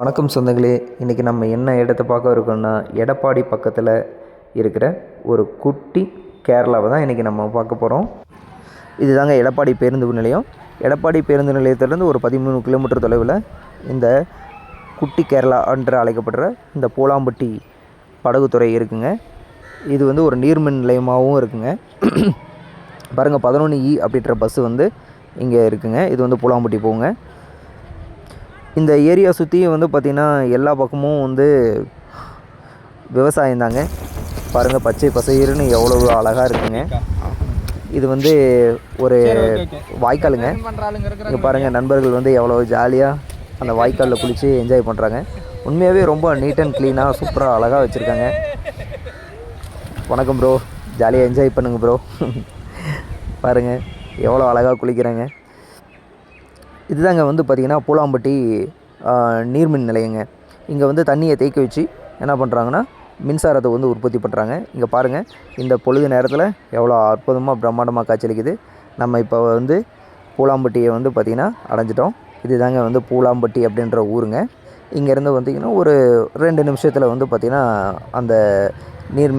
வணக்கம் சொந்தங்களே இன்றைக்கி நம்ம என்ன இடத்த பார்க்க இருக்கோம்னா எடப்பாடி பக்கத்தில் இருக்கிற ஒரு குட்டி கேரளாவை தான் இன்றைக்கி நம்ம பார்க்க போகிறோம் இதுதாங்க எடப்பாடி பேருந்து நிலையம். எடப்பாடி பேருந்து நிலையத்திலேருந்து ஒரு பதிமூணு கிலோமீட்டர் தொலைவில் இந்த குட்டி கேரளா என்று அழைக்கப்படுற இந்த போலாம்பட்டி படகுத்துறை இருக்குங்க. இது வந்து ஒரு நீர்மின் நிலையமாகவும் இருக்குங்க. பாருங்கள் பதினொன்று இ e அப்படின்ற பஸ்ஸு வந்து இங்கே இருக்குங்க. இது வந்து போலாம்பட்டி போகுங்க இந்த ஏரியா சுற்றியும் வந்து பார்த்திங்கன்னா எல்லா பக்கமும் வந்து விவசாயம் தாங்க. பாருங்கள் பச்சை பசையர்னு எவ்வளோ அழகாக இருக்குங்க. இது வந்து ஒரு வாய்க்காலுங்க. இங்கே பாருங்கள் நண்பர்கள் வந்து எவ்வளோ ஜாலியாக அந்த வாய்க்காலில் குளித்து என்ஜாய் பண்ணுறாங்க உண்மையாகவே ரொம்ப நீட் அண்ட் க்ளீனாக சூப்பராக அழகாக வச்சுருக்காங்க. வணக்கம் ப்ரோ ஜாலியாக என்ஜாய் பண்ணுங்க ப்ரோ பாருங்கள் எவ்வளோ அழகாக குளிக்கிறாங்க. இதுதாங்க வந்து பார்த்திங்கன்னா பூலாம்பட்டி நீர்மின் நிலையங்க. இங்கே வந்து தண்ணியை தேக்கி வச்சு என்ன பண்ணுறாங்கன்னா மின்சாரத்தை வந்து உற்பத்தி பண்ணுறாங்க இங்கே பாருங்கள் இந்த பொழுது நேரத்தில் எவ்வளோ அற்புதமாக பிரம்மாண்டமாக காட்சியளிக்குது. நம்ம இப்போ வந்து பூலாம்பட்டியை வந்து பார்த்திங்கன்னா அடைஞ்சிட்டோம். இதுதாங்க வந்து பூலாம்பட்டி அப்படின்ற ஊருங்க. இங்கேருந்து வந்திங்கன்னா ஒரு ரெண்டு நிமிஷத்தில் வந்து பார்த்திங்கன்னா அந்த நீர்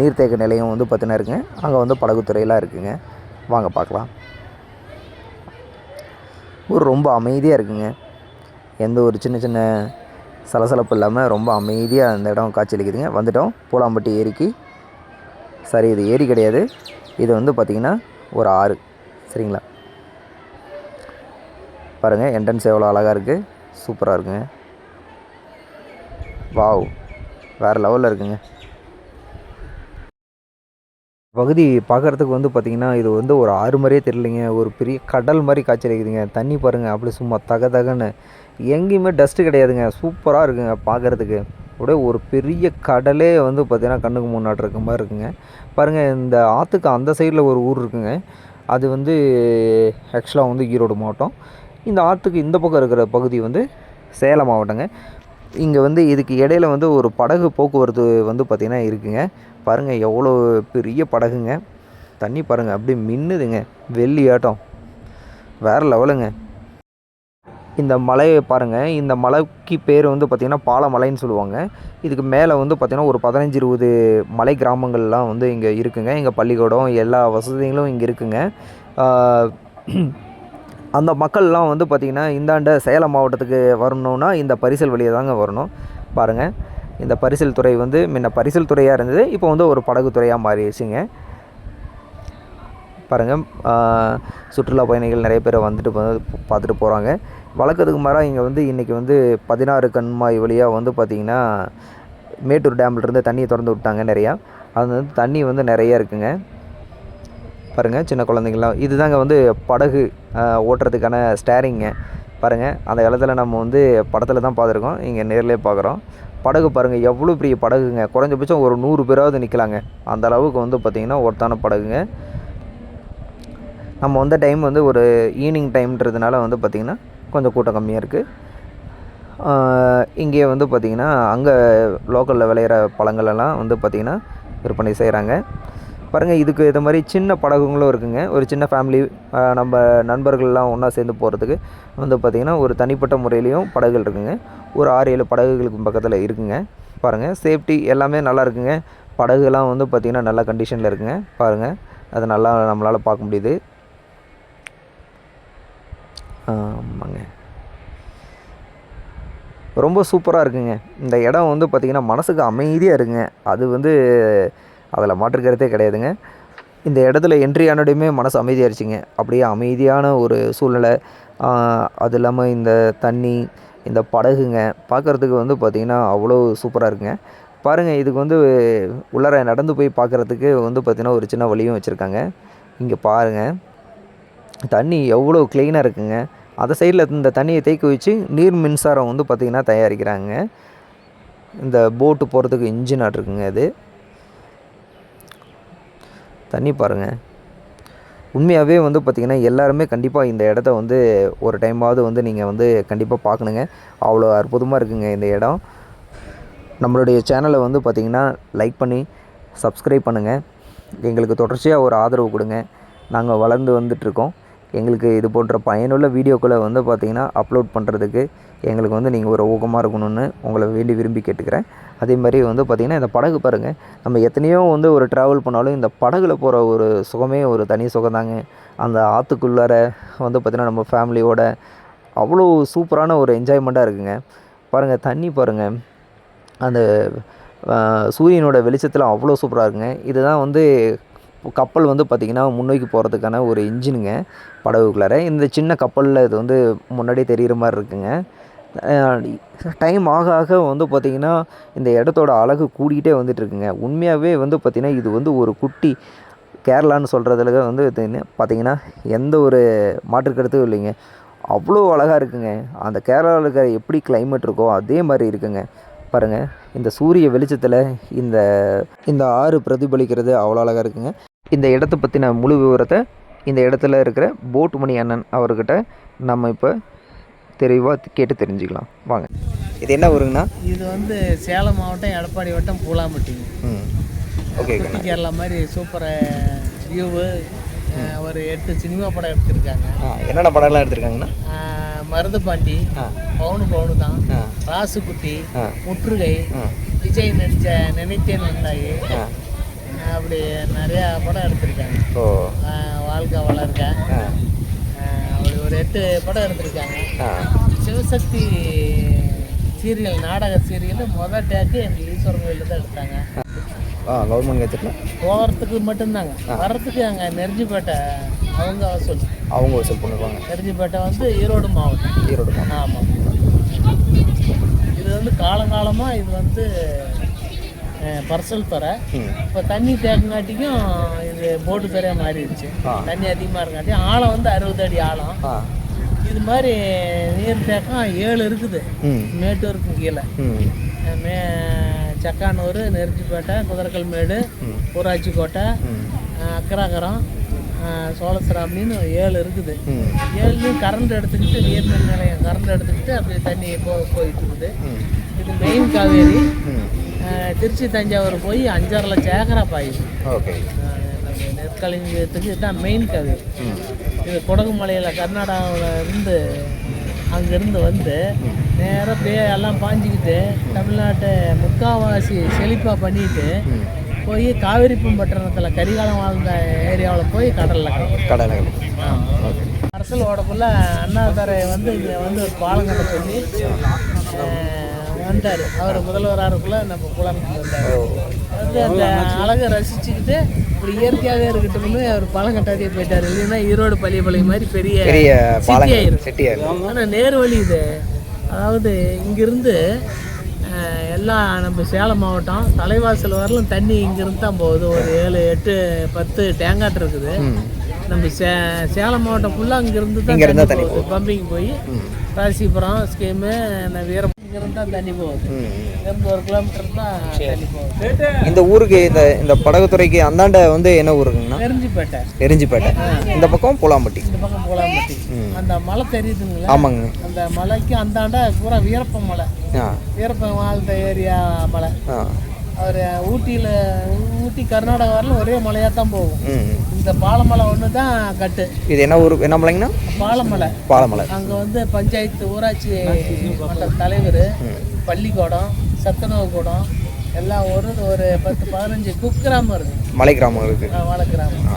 நீர்த்தேக்க நிலையம் வந்து பார்த்திங்கன்னா இருக்குங்க. அங்கே வந்து படகுத்துறையெல்லாம் இருக்குதுங்க வாங்க பார்க்கலாம். ஊர் ரொம்ப அமைதியாக இருக்குங்க. எந்த ஒரு சின்ன சின்ன சலசலப்பு இல்லாமல் ரொம்ப அமைதியாக அந்த இடம் காட்சியளிக்குதுங்க. வந்துட்டோம். பூலாம்பட்டி ஏரிக்கு. சரி இது ஏரி கிடையாது. இது வந்து பார்த்திங்கன்னா ஒரு ஆறு. சரிங்களா? பாருங்கள் என்ட்ரன்ஸ் எவ்வளோ அழகாக இருக்குது சூப்பராக இருக்குங்க. வாவ். வேறு லெவலில் இருக்குங்க. பகுதி பார்க்குறதுக்கு வந்து பார்த்திங்கன்னா இது வந்து ஒரு ஆறு மாதிரியே தெரியலைங்க. ஒரு பெரிய கடல் மாதிரி காய்ச்சல் அடிக்குதுங்க தண்ணி பாருங்கள் அப்படி சும்மா தக தகன்னு. எங்கேயுமே டஸ்ட்டு கிடையாதுங்க. சூப்பராக இருக்குங்க பார்க்குறதுக்கு அப்படியே ஒரு பெரிய கடலே வந்து பார்த்திங்கன்னா கண்ணுக்கு முன்னாடி இருக்க மாதிரி இருக்குங்க. பாருங்கள் இந்த ஆற்றுக்கு அந்த சைடில் ஒரு ஊர் இருக்குங்க. அது வந்து ஆக்சுவலாக வந்து ஈரோடு மாவட்டம். இந்த ஆற்றுக்கு இந்த பக்கம் இருக்கிற பகுதி வந்து சேலம் மாவட்டங்க. இங்கே வந்து இதுக்கு இடையில வந்து ஒரு படகு போக்குவரத்து வந்து பார்த்திங்கன்னா இருக்குங்க. பாருங்கள் எவ்வளோ பெரிய படகுங்க. தண்ணி பாருங்கள் அப்படியே மின்னுதுங்க. வெள்ளி ஆட்டம். வேறு லெவலுங்க. இந்த மலையை பாருங்கள் இந்த மலைக்கு பேர் வந்து பார்த்திங்கன்னா பாலமலைன்னு சொல்லுவாங்க. இதுக்கு மேலே வந்து பார்த்திங்கன்னா ஒரு பதினஞ்சு இருபது மலை கிராமங்கள்லாம் வந்து இங்கே இருக்குங்க. இங்கே பள்ளிக்கூடம் எல்லா வசதிகளும் இங்கே இருக்குங்க. அந்த மக்கள்லாம் வந்து பார்த்திங்கன்னா இந்தாண்ட சேலம் மாவட்டத்துக்கு வரணுன்னா இந்த பரிசல் வழியை தாங்க வரணும். பாருங்கள் இந்த பரிசல் துறை வந்து முன்ன பரிசல் துறையாக இருந்தது இப்போ வந்து ஒரு படகு துறையாக மாறிடுச்சுங்க. பாருங்கள் சுற்றுலா பயணிகள் நிறைய பேர் வந்துட்டு பார்த்துட்டு போகிறாங்க வழக்கத்துக்கு மாறாக இங்கே வந்து இன்றைக்கி வந்து பதினாறு கண்மாய் வழியாக வந்து பார்த்திங்கன்னா மேட்டூர் டேம்லேருந்து தண்ணியை திறந்து விட்டாங்க நிறையா. அது வந்து தண்ணி வந்து நிறைய இருக்குங்க. பாருங்கள் சின்ன குழந்தைங்களாம் இதுதாங்க வந்து படகு ஓட்டுறதுக்கான ஸ்டேரிங்க பாருங்கள் அந்த காலத்தில் நம்ம வந்து படத்தில் தான் பார்த்துருக்கோம். இங்கே நேர்லேயே பார்க்குறோம். படகு பாருங்கள் எவ்வளோ பெரிய படகுங்க. குறைஞ்சபட்சம் ஒரு நூறு பேராவது நிற்கலாங்க அந்த அளவுக்கு வந்து பார்த்திங்கன்னா ஒருத்தான படகுங்க. நம்ம வந்த டைம் வந்து ஒரு ஈவினிங் டைம்ன்றதுனால வந்து பார்த்திங்கன்னா கொஞ்சம் கூட்டம் கம்மியாக இருக்குது இங்கே வந்து பார்த்திங்கன்னா அங்கே லோக்கலில் விளையிற பழங்கள் எல்லாம் வந்து பார்த்திங்கன்னா விற்பனை செய்கிறாங்க பாருங்கள் இதுக்கு இது மாதிரி சின்ன படகுங்களும் இருக்குங்க. ஒரு சின்ன ஃபேமிலி நம்ம நண்பர்கள்லாம் ஒன்றா சேர்ந்து போகிறதுக்கு வந்து பார்த்திங்கன்னா ஒரு தனிப்பட்ட முறையிலையும் படகுகள் இருக்குங்க. ஒரு ஆறு ஏழு படகுகளுக்கு பக்கத்தில் இருக்குங்க. பாருங்கள் சேஃப்டி எல்லாமே நல்லா இருக்குங்க. படகுலாம் வந்து பார்த்திங்கன்னா நல்ல கண்டிஷனில் இருக்குங்க. பாருங்கள் அது நல்லா நம்மளால் பார்க்க முடியுது. ஆமாங்க. ரொம்ப சூப்பராக இருக்குங்க. இந்த இடம் வந்து பார்த்திங்கன்னா மனசுக்கு அமைதியாக இருக்குங்க. அது வந்து அதில் மாற்றுக்கிறதே கிடையாதுங்க. இந்த இடத்துல என்ட்ரி ஆனோடையுமே மனசு அமைதியாகிடுச்சிங்க அப்படியே அமைதியான ஒரு சூழ்நிலை. அது இல்லாமல் இந்த தண்ணி இந்த படகுங்க பார்க்குறதுக்கு வந்து பார்த்திங்கன்னா அவ்வளோ சூப்பராக இருக்குங்க. பாருங்கள் இதுக்கு வந்து உள்ளார நடந்து போய் பார்க்குறதுக்கு வந்து பார்த்திங்கன்னா ஒரு சின்ன வழியும் வச்சுருக்காங்க. இங்கே பாருங்கள் தண்ணி எவ்வளோ க்ளீனாக இருக்குங்க. அந்த சைடில் இந்த தண்ணியை தேக்கி வச்சு நீர் மின்சாரம் வந்து பார்த்திங்கன்னா தயாரிக்கிறாங்க. இந்த போட்டு போகிறதுக்கு இன்ஜின் ஆட்டிருக்குங்க அது. தண்ணி பாருங்கள் உண்மையாகவே வந்து பார்த்திங்கன்னா எல்லாருமே கண்டிப்பாக இந்த இடத்த வந்து ஒரு டைமாவது வந்து நீங்கள் வந்து கண்டிப்பாக பார்க்கணுங்க அவ்வளோ அற்புதமாக இருக்குங்க இந்த இடம். நம்மளுடைய சேனலை வந்து பார்த்திங்கன்னா லைக் பண்ணி சப்ஸ்கிரைப் பண்ணுங்கள் எங்களுக்கு தொடர்ச்சியாக ஒரு ஆதரவு கொடுங்க. நாங்கள் வளர்ந்து வந்துட்ருக்கோம். எங்களுக்கு இது போன்ற பயனுள்ள வீடியோக்களை வந்து பார்த்திங்கன்னா அப்லோட் பண்ணுறதுக்கு எங்களுக்கு வந்து நீங்கள் ஒரு ஊக்கமாக இருக்கணும்னு உங்களை வேண்டி விரும்பி கேட்டுக்கிறேன். அதே மாதிரி வந்து பார்த்திங்கன்னா இந்த படகு பாருங்கள் நம்ம எத்தனையோ வந்து ஒரு ட்ராவல் பண்ணாலும் இந்த படகுல போகிற ஒரு சுகமே ஒரு தனி சுகம்தாங்க அந்த ஆற்றுக்குள்ளார வந்து பார்த்திங்கன்னா நம்ம ஃபேமிலியோட அவ்வளோ சூப்பரான ஒரு என்ஜாய்மெண்ட்டாக இருக்குங்க. பாருங்கள் தண்ணி பாருங்கள் அந்த சூரியனோட வெளிச்சத்தில் அவ்வளோ சூப்பராக இருக்குங்க. இதுதான் வந்து கப்பல் வந்து பார்த்திங்கன்னா முன்னோக்கி போகிறதுக்கான ஒரு இன்ஜினுங்க படகுக்குள்ளார. இந்த சின்ன கப்பலில் இது வந்து முன்னாடியே தெரிகிற மாதிரி இருக்குங்க. டைம் ஆக ஆக வந்து பார்த்திங்கன்னா இந்த இடத்தோட அழகு கூடிக்கிட்டே வந்துட்டுருக்குங்க. உண்மையாகவே வந்து பார்த்திங்கன்னா இது வந்து ஒரு குட்டி கேரளான்னு சொல்கிறதுல வந்து பார்த்திங்கன்னா எந்த ஒரு மாற்றுக்கருத்தும் இல்லைங்க. அவ்வளோ அழகாக இருக்குங்க. அந்த கேரளாவில் இருக்கிற எப்படி கிளைமேட் இருக்கோ அதே மாதிரி இருக்குங்க. பாருங்கள் இந்த சூரிய வெளிச்சத்தில் இந்த இந்த ஆறு பிரதிபலிக்கிறது அவ்வளோ அழகாக இருக்குங்க. இந்த இடத்த பற்றின முழு விவரத்தை இந்த இடத்துல இருக்கிற போட் மணி அண்ணன் அவர்கிட்ட நம்ம இப்போ தெளிவாக கேட்டு தெரிஞ்சுக்கலாம். வாங்க. இது என்ன ஊருங்கண்ணா? இது வந்து சேலம் மாவட்டம் எடப்பாடி வட்டம் பூலாம்பட்டிங்க ம். ஓகே கேரளா மாதிரி சூப்பர் வியூவு ஒரு எட்டு சினிமா படம் எடுத்திருக்காங்க. என்னென்ன படம்லாம் எடுத்திருக்காங்கண்ணா? அஹ், மருதுபாண்டி ஆ. பவுனு பவுனு தான். ராசுக்குட்டி முற்றுகை விஜய் நடித்த நினைத்தேன் வந்தாயி ஆ. அப்படி நிறையா படம் எடுத்திருக்காங்க. வாழ்க்கை வளர்க்க ஒரு எட்டு படம் எடுத்திருக்காங்க. சிவசக்தி சீரியல் நாடக சீரியல் மொதல் டேக்கு எங்கள் ஈஸ்வரன் கோயிலில் தான் எடுத்தாங்க. கவர்மெண்ட் கட்சியில் போகிறதுக்கு மட்டும்தாங்க. வர்றதுக்கு அங்கே நெருஞ்சிப்பேட்டை அவங்க வசூல் அவங்க வசூல் பண்ணுவாங்க நெருஞ்சிப்பேட்டை வந்து ஈரோடு மாவட்டம். ஈரோடு மாவட்டம். ஆமாம் இது வந்து காலங்காலமாக இது வந்து பர்சல் துறை இப்போ தண்ணி தேக்கங்காட்டிக்கும் இது போட்டு துறையாக மாறிடுச்சு. தண்ணி அதிகமாக இருக்காட்டி ஆழம் வந்து அறுபது அடி ஆழம். இது மாதிரி நீர் தேக்கம் ஏழு இருக்குது. மேட்டூருக்கு கீழே. ம். சக்கானூர் நெருஞ்சிப்பேட்டை குதிரக்கல்மேடு ம். ஊராட்சி கோட்டை அக்கராகரம் அஹ் சோழசிராமணின்னு ஏழு இருக்குது. ஏழுலையும் கரண்ட் எடுத்துக்கிட்டு நீர்மின் நிலையம் கரண்ட் எடுத்துக்கிட்டு அப்படியே தண்ணி போ போயிட்டு இருக்குது. இது மெயின் காவேரி. திருச்சி தஞ்சாவூர் போய் அஞ்சாறு லட்சம் ஏக்கரா பாயுது ஓகே நெற்களஞ்சியத்துக்கு இதுதான் மெயின் காவேரி ம். இது கொடகு மலையில் கர்நாடகாவில் இருந்து அங்கேருந்து வந்து நேராக அப்படியே எல்லாம் பாஞ்சிக்கிட்டு தமிழ்நாட்டை முக்காவாசி செழிப்பாக பண்ணிட்டு போய் காவிரிப்பம்பட்டினத்தில் கரிகாலம் வாழ்ந்த ஏரியாவில் போய் கடலில் ஓகே அரசல் ஓடக்குள்ள அண்ணாதுரை வந்து இங்கே வந்து ஒரு பாலம் கட்ட சொல்லி வந்தார். அவர் முதல்வராருக்குள்ள நம்ம குழம்புக்கு வந்தார். வந்து அந்த அழகை ரசிச்சுக்கிட்டு இப்படி இயற்கையாகவே இருக்கட்டும்னு அவர் பாலம் கட்டாதே போயிட்டார். இல்லைன்னா ஈரோடு பள்ளிப்பாளையம் மாதிரி பெரிய சிட்டியாயிரும் ஆனால் நேர் வழி இது. அதாவது இங்கிருந்து அஹ், எல்லா நம்ம சேலம் மாவட்டம் தலைவாசல் வரலும் தண்ணி இங்கிருந்து தான் போகுது. ஒரு ஏழு எட்டு பத்து டேங்காட் இருக்குது. நம்ம சே சேலம் மாவட்டம் ஃபுல்லாக அங்கிருந்து தான் பம்பிங் போய் ராசிபுரம் ஸ்கீமு வீரம் இங்கிருந்து தான் தண்ணி போகுது. ம் இங்கிருந்து ஒரு கிலோமீட்டர் தான் தண்ணி போகுது. இந்த ஊருக்கு இந்த இந்த படகுத்துறைக்கு அந்தாண்ட வந்து என்ன ஊருங்கண்ணா? நெருஞ்சிப்பேட்டை எரிஞ்சிப்பேட்டை. இந்த பக்கம் பூலாம்பட்டி. இந்த பக்கம் போலாம்பட்டி. அந்த மலை தெரியுதுங்களா? ஆமாங்க. அந்த மலைக்கு அந்தாண்ட பூரா வீரப்ப மலை. வீரப்பன் வாழ்ந்த ஏரியா மலை. அவர் ஊட்டியில் ஊட்டி கர்நாடகா வரலும் ஒரே மலையாக தான் போகும் இந்த பாலமலை ஒன்று தான் கட்டு. இது என்ன ஊர் என்ன மலைங்கண்ணா? பாலமலை. பாலமலை. அங்கே வந்து பஞ்சாயத்து ஊராட்சி மன்ற தலைவர் பள்ளிக்கூடம் சத்துணவு கூடம் எல்லாம் ஒரு ஒரு பத்து பதினஞ்சு குக்கிராமம் இருக்குது மலை கிராமம் இருக்குது வாழ கிராமம்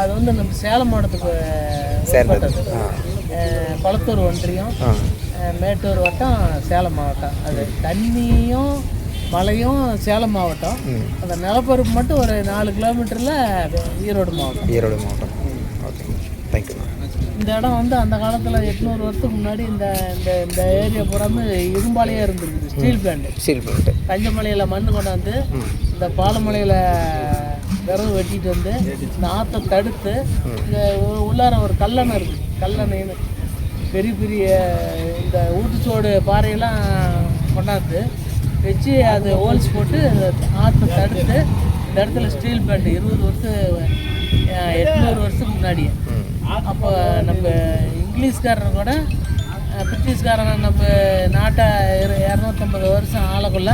அது வந்து நம்ம சேலம் மாவட்டத்துக்கு சேர்ந்தது. கொளத்தூர் ஒன்றியம் மேட்டூர் வட்டம் சேலம் மாவட்டம். அது தண்ணியும் மலையும் சேலம் மாவட்டம். அந்த நிலப்பரப்பு மட்டும் ஒரு நாலு கிலோமீட்டரில் ஈரோடு மாவட்டம். ஈரோடு மாவட்டம். ஓகே. தேங்க்யூண்ணா இந்த இடம் வந்து அந்த காலத்தில் எட்நூறு வருஷத்துக்கு முன்னாடி இந்த இந்த இந்த ஏரியா பூராமே இரும்பாலையாக இருந்திருக்குது ஸ்டீல் பிளான்ட் சீல் பண்ணிட்டு தஞ்சமலையில் மண் கொண்டாந்து இந்த பாலமலையில் விறகு வெட்டிட்டு வந்து இந்த ஆற்றை தடுத்து உள்ளார ஒரு கல்லணை இருக்குது கல்லணைன்னு. பெரிய பெரிய இந்த ஊட்டுச்சோடு பாறையெல்லாம் கொண்டாந்து வச்சு அது ஹோல்ஸ் போட்டு ஆற்றை தடுத்து இந்த இடத்துல ஸ்டீல் பிளான்ட் இருபது வருஷம் எட்நூறு வருஷத்துக்கு முன்னாடியே ம் அப்போ நம்ம இங்கிலீஷ்காரன் கூட பிரிட்டிஷ்காரன் நம்ம நாட்டை இரு- இரநூத்தம்பது வருஷம் ஆளக்குள்ள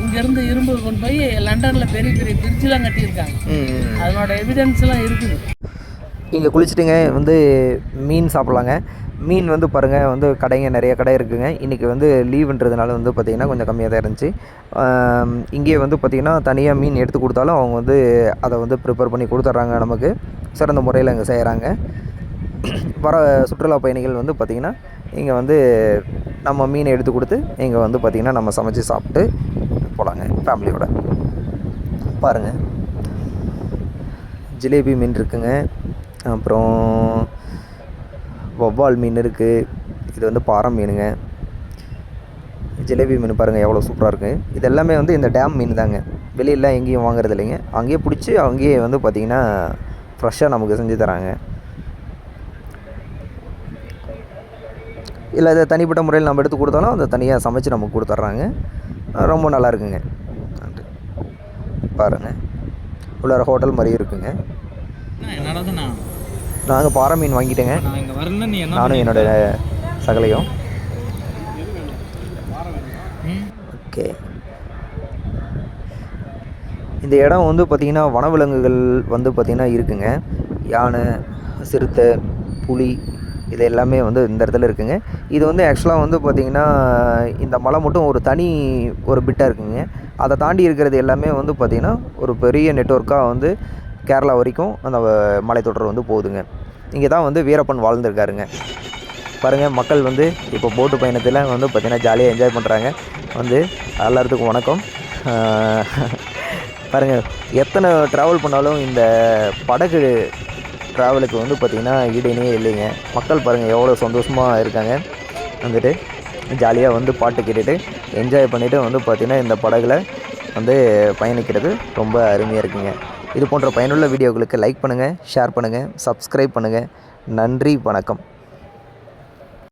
இங்கேருந்து இரும்பு கொண்டு போய் லண்டனில் பெரிய பெரிய பிரிட்ஜெலாம் கட்டியிருக்காங்க. அதனோட எவிடன்ஸ்லாம் இருக்குது. இங்கே குளிச்சுட்டுங்க வந்து மீன் சாப்பிட்லாங்க. மீன் வந்து பாருங்கள் வந்து கடைங்க நிறைய கடை இருக்குதுங்க இன்றைக்கி வந்து லீவுன்றதுனால வந்து பார்த்திங்கன்னா கொஞ்சம் கம்மியாக தான் இருந்துச்சு இங்கேயே வந்து பார்த்திங்கன்னா தனியாக மீன் எடுத்து கொடுத்தாலும் அவங்க வந்து அதை வந்து ப்ரிப்பேர் பண்ணி கொடுத்துட்றாங்க நமக்கு. சிறந்த முறையில் இங்கே செய்கிறாங்க வர சுற்றுலா பயணிகள் வந்து பார்த்திங்கன்னா இங்கே வந்து நம்ம மீனை எடுத்து கொடுத்து இங்கே வந்து பார்த்திங்கன்னா நம்ம சமைச்சு சாப்பிட்டு போகலாங்க ஃபேமிலியோட பாருங்கள் ஜிலேபி மீன் இருக்குங்க. அப்புறம் வவ்வால் மீன் இருக்குது இது வந்து பாறை மீனுங்க. ஜிலேபி மீன் பாருங்கள் எவ்வளோ சூப்பராக இருக்குது இது எல்லாமே வந்து இந்த டேம் மீன் தாங்க வெளியெல்லாம் எங்கேயும் வாங்குறது இல்லைங்க. அங்கேயே பிடிச்சி அங்கேயே வந்து பார்த்திங்கன்னா ஃப்ரெஷ்ஷாக நமக்கு செஞ்சு தராங்க. இல்லை இதை தனிப்பட்ட முறையில் நம்ம எடுத்து கொடுத்தாலும் அதை தனியாக சமைச்சு நமக்கு கொடுத்துட்றாங்க ரொம்ப நல்லா இருக்குங்க. நன்றி. பாருங்கள் உள்ளார ஹோட்டல் மாதிரி இருக்குங்க. நாங்கள் பாறை மீன் வாங்கிட்டேங்க. நானும் என்னோட சகலையும். ஓகே. இந்த இடம் வந்து பார்த்திங்கன்னா வனவிலங்குகள் வந்து பார்த்திங்கன்னா இருக்குங்க. யானை சிறுத்தை புலி இது எல்லாமே வந்து இந்த இடத்துல இருக்குங்க. இது வந்து ஆக்சுவலாக வந்து பார்த்திங்கன்னா இந்த மலை மட்டும் ஒரு தனி ஒரு பிட்டாக இருக்குங்க. அதை தாண்டி இருக்கிறது எல்லாமே வந்து பார்த்திங்கன்னா ஒரு பெரிய நெட்வொர்க்காக வந்து கேரளா வரைக்கும் அந்த மலைத்தொடர் வந்து போகுதுங்க. இங்கே தான் வந்து வீரப்பன் வாழ்ந்துருக்காருங்க. பாருங்கள் மக்கள் வந்து இப்போ போட்டு பயணத்தில் வந்து பார்த்திங்கன்னா ஜாலியாக என்ஜாய் பண்ணுறாங்க வந்து எல்லாத்துக்கும் வணக்கம். பாருங்கள் எத்தனை ட்ராவல் பண்ணாலும் இந்த படகு ட்ராவலுக்கு வந்து பார்த்திங்கன்னா ஈடுனே இல்லைங்க. மக்கள் பாருங்கள் எவ்வளோ சந்தோஷமாக இருக்காங்க. வந்துட்டு ஜாலியாக வந்து பாட்டு கேட்டுட்டு என்ஜாய் பண்ணிவிட்டு வந்து பார்த்திங்கன்னா இந்த படகுல வந்து பயணிக்கிறது ரொம்ப அருமையாக இருக்குங்க. இது போன்ற பயனுள்ள வீடியோக்களுக்கு லைக் பண்ணுங்கள் ஷேர் பண்ணுங்கள் சப்ஸ்கிரைப் பண்ணுங்கள் நன்றி வணக்கம்.